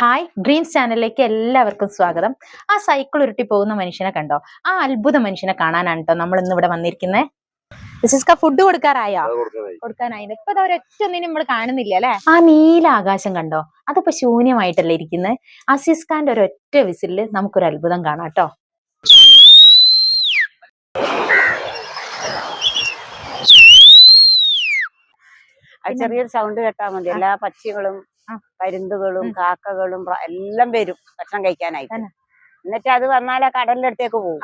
Hi dreams ചാനലിലേക്ക് എല്ലാവർക്കും സ്വാഗതം. ആ സൈക്കിൾ ഉരുട്ടി പോകുന്ന മനുഷ്യനെ കണ്ടോ? ആ അത്ഭുത മനുഷ്യനെ കാണാനാണ് കേട്ടോ നമ്മൾ ഇന്ന് ഇവിടെ വന്നിരിക്കുന്നത് സിസ്ക ഫുഡ് കൊടുക്കാറായോ? കൊടുക്കാനായി ഇപ്പൊ അത് ഒരൊറ്റ ഒന്നിനും നമ്മൾ കാണുന്നില്ല അല്ലെ? ആ നീല ആകാശം കണ്ടോ? അതിപ്പോ ശൂന്യമായിട്ടല്ലേ ഇരിക്കുന്നത് അസീസ് ഖാന്റെ ഒറ്റ വിസിലിൽ നമുക്കൊരു അത്ഭുതം കാണാം കേട്ടോ ചെറിയൊരു സൗണ്ട് കേട്ടാ മതി. എല്ലാ പക്ഷികളും. പരുന്തുകളും. കാക്കകളും എല്ലാം വരും ഭക്ഷണം കഴിക്കാനായിട്ട്. എന്നിട്ട് അത് വന്നാൽ ആ കടലിന്റെ അടുത്തേക്ക് പോകും.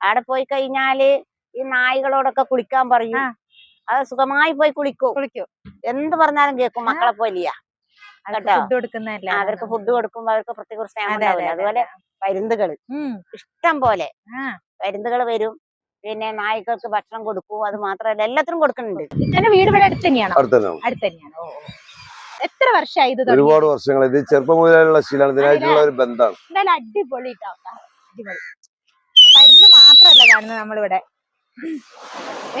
അവിടെ പോയി കഴിഞ്ഞാൽ ഈ നായ്കളോടൊക്കെ കുളിക്കാൻ പറയും. അത് സുഖമായി പോയി കുളിക്കും. കുളിക്കും. എന്ത് പറഞ്ഞാലും കേൾക്കും മക്കളെ പോലെയാ. അവർക്ക് ഫുഡ് കൊടുക്കുമ്പോ അവർക്ക് പ്രത്യേക സ്നേഹം അതുപോലെ പരുന്തുകൾ ഇഷ്ടം പോലെ. ആ. പരുന്തുകൾ വരും. പിന്നെ നായ്ക്കൾക്ക് ഭക്ഷണം കൊടുക്കും. അത് മാത്രമല്ല എല്ലാത്തിനും കൊടുക്കുന്നുണ്ട്. വീട് ഇവിടെ അടുത്ത് തന്നെയാണോ? അടുത്ത് ഓ. എത്ര വർഷമായി ഇത് ഒരുപാട് വർഷങ്ങൾ. ഇത് ചെറുപ്പം മുതലുള്ള ശീലമാണ് ഇതിനായിട്ടുള്ള ഒരു ബന്ധമാണ്. എന്തായാലും അടിപൊളി പരുന്ത് മാത്രല്ല കാണുന്നത് നമ്മളിവിടെ.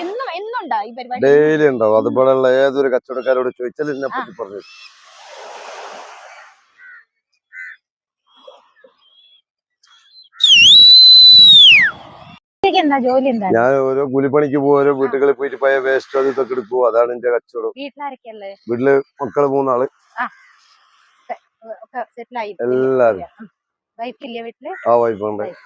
എന്നും എന്നുണ്ടോ ഈ പരിപാടി? ഡെയിലി ഉണ്ടാവും. അതുപോലെയുള്ള ഏതൊരു കച്ചവടക്കാരോട് ചോദിച്ചാൽ ഇതിനെ പറ്റി പറഞ്ഞു എന്താ ജോലി എന്താ ഞാൻ ഓരോ കൂലിപ്പണിക്ക് പോകും ഓരോ വീട്ടുകളിൽ പോയിട്ട് പോയ വേസ്റ്റ് അത് ഇതൊക്കെ എടുക്കും അതാണ് എന്റെ കച്ചവടം. വീട്ടിലാരൊക്കെയല്ലേ വീട്ടിൽ മക്കൾ മൂന്നാൾ. എല്ലാരും. വൈഫ് ഇല്ലേ വീട്ടിൽ? ആ വൈഫുണ്ട് Wife.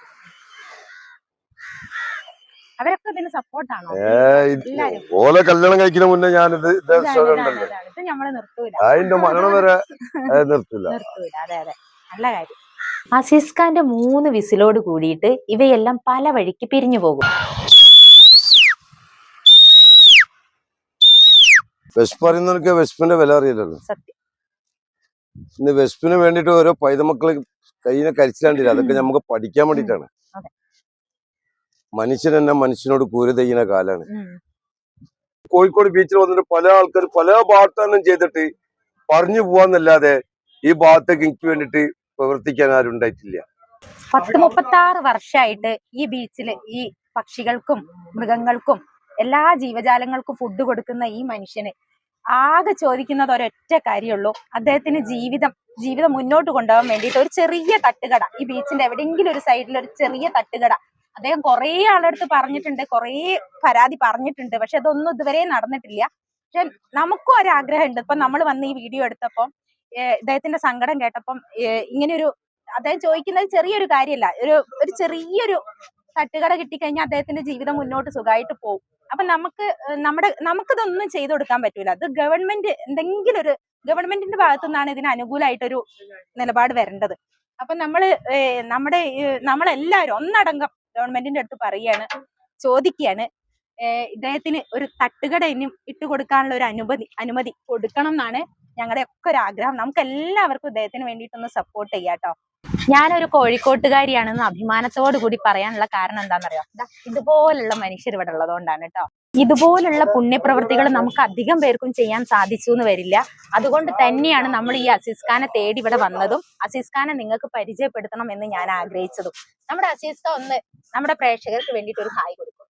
അവരൊക്കെ ഇതിന് സപ്പോർട്ടാണോ ഏ ഇത് എല്ലാരും ഓലെ കല്യാണം കഴിക്കുന്ന മുന്നേ ഞാനിത്. ഇത് നമ്മൾ നിർത്തൂല. അതിന്റെ മരണം വരെ നിർത്തൂല. നിർത്തൂല. അതെ അതെ. നല്ല കാര്യം. അസീസ് ഖാന്റെ മൂന്ന് വിസിലോട് കൂടിയിട്ട് ഇവയെല്ലാം പല വഴിക്ക് പിരിഞ്ഞു പോകും. വിശപ്പ് അറിയുന്നവർക്ക് വിശപ്പിന്റെ വില അറിയില്ലല്ലോ. സത്യം. ഇന്ന് വിശപ്പിന് വേണ്ടിട്ട് ഓരോ പൈതമക്കൾ കയ്യിനെ കരിച്ചിലാണ്ടില്ല. അതൊക്കെ നമുക്ക് പഠിക്കാൻ വേണ്ടിട്ടാണ്. മനുഷ്യൻ തന്നെ മനുഷ്യനോട് കൂരുതയ്യുന്ന കാലാണ്. കോഴിക്കോട് ബീച്ചിൽ വന്നിട്ട് പല ആൾക്കാർ പല വാഗ്ദാനം ചെയ്തിട്ട് പറഞ്ഞു പോവാന്നല്ലാതെ ഈ ഭാഗത്തേക്ക് എനിക്ക് വേണ്ടിട്ട് പ്രവർത്തിക്കാൻ ആരും ഉണ്ടായിട്ടില്ല. പത്ത് മുപ്പത്തി ആറ് വർഷമായിട്ട് ഈ ബീച്ചിൽ ഈ പക്ഷികൾക്കും മൃഗങ്ങൾക്കും എല്ലാ ജീവജാലങ്ങൾക്കും ഫുഡ് കൊടുക്കുന്ന ഈ മനുഷ്യന് ആകെ ചോദിക്കുന്നത് ഒരൊറ്റ കാര്യമുള്ളൂ അദ്ദേഹത്തിന് ജീവിതം ജീവിതം മുന്നോട്ട് കൊണ്ടുപോകാൻ വേണ്ടിയിട്ട് ഒരു ചെറിയ തട്ടുകട. ഈ ബീച്ചിന്റെ എവിടെയെങ്കിലും ഒരു സൈഡിൽ ഒരു ചെറിയ തട്ടുകട. അദ്ദേഹം കുറേ ആളടുത്ത് പറഞ്ഞിട്ടുണ്ട് കുറേ പരാതി പറഞ്ഞിട്ടുണ്ട് പക്ഷെ അതൊന്നും ഇതുവരെ നടന്നിട്ടില്ല. പക്ഷെ നമുക്കും ഒരാഗ്രഹമുണ്ട്. ഇപ്പൊ നമ്മൾ വന്ന് ഈ വീഡിയോ എടുത്തപ്പം ഏഹ് ഇദ്ദേഹത്തിന്റെ സങ്കടം കേട്ടപ്പം ഇങ്ങനെ ഒരു അദ്ദേഹം ചോദിക്കുന്നത് ചെറിയൊരു കാര്യമല്ല. ഒരു ഒരു ചെറിയൊരു തട്ടുകട കിട്ടിക്കഴിഞ്ഞാൽ അദ്ദേഹത്തിന്റെ ജീവിതം മുന്നോട്ട് സുഖമായിട്ട് പോകും. അപ്പൊ നമുക്ക് നമ്മുടെ നമുക്കിതൊന്നും ചെയ്തു കൊടുക്കാൻ പറ്റൂല. അത് ഗവൺമെന്റ് എന്തെങ്കിലും ഒരു ഗവൺമെന്റിന്റെ ഭാഗത്തു നിന്നാണ് ഇതിന് അനുകൂലമായിട്ടൊരു നിലപാട് വരേണ്ടത്. അപ്പൊ നമ്മൾ നമ്മുടെ നമ്മളെല്ലാവരും ഒന്നടങ്കം ഗവൺമെന്റിന്റെ അടുത്ത് പറയാണ് ചോദിക്കുകയാണ്. ഇദ്ദേഹത്തിന് ഒരു തട്ടുകട ഇനിയും ഇട്ടുകൊടുക്കാനുള്ള ഒരു അനുമതി അനുമതി കൊടുക്കണം എന്നാണ് ഞങ്ങളുടെ ഒക്കെ ഒരു ആഗ്രഹം. നമുക്ക് എല്ലാവർക്കും ഇദ്ദേഹത്തിന് വേണ്ടിയിട്ടൊന്ന് സപ്പോർട്ട് ചെയ്യാട്ടോ ഞാനൊരു കോഴിക്കോട്ടുകാരിയാണെന്ന് അഭിമാനത്തോടു കൂടി പറയാനുള്ള കാരണം എന്താണെന്നറിയോ? ഇതുപോലുള്ള മനുഷ്യർ ഇവിടെ ഉള്ളതുകൊണ്ടാണ് കേട്ടോ. ഇതുപോലുള്ള പുണ്യപ്രവൃത്തികൾ നമുക്ക് അധികം പേർക്കും ചെയ്യാൻ സാധിച്ചു എന്ന് വരില്ല. അതുകൊണ്ട് തന്നെയാണ് നമ്മൾ ഈ അസീസ് ഖാനെ തേടി ഇവിടെ വന്നതും അസീസ് ഖാനെ നിങ്ങൾക്ക് പരിചയപ്പെടുത്തണം എന്ന് ഞാൻ ആഗ്രഹിച്ചതും. നമ്മുടെ അസീസ് ഖാൻ ഒന്ന് നമ്മുടെ പ്രേക്ഷകർക്ക് വേണ്ടിയിട്ട് ഒരു ഹായ് കൊടുക്കും.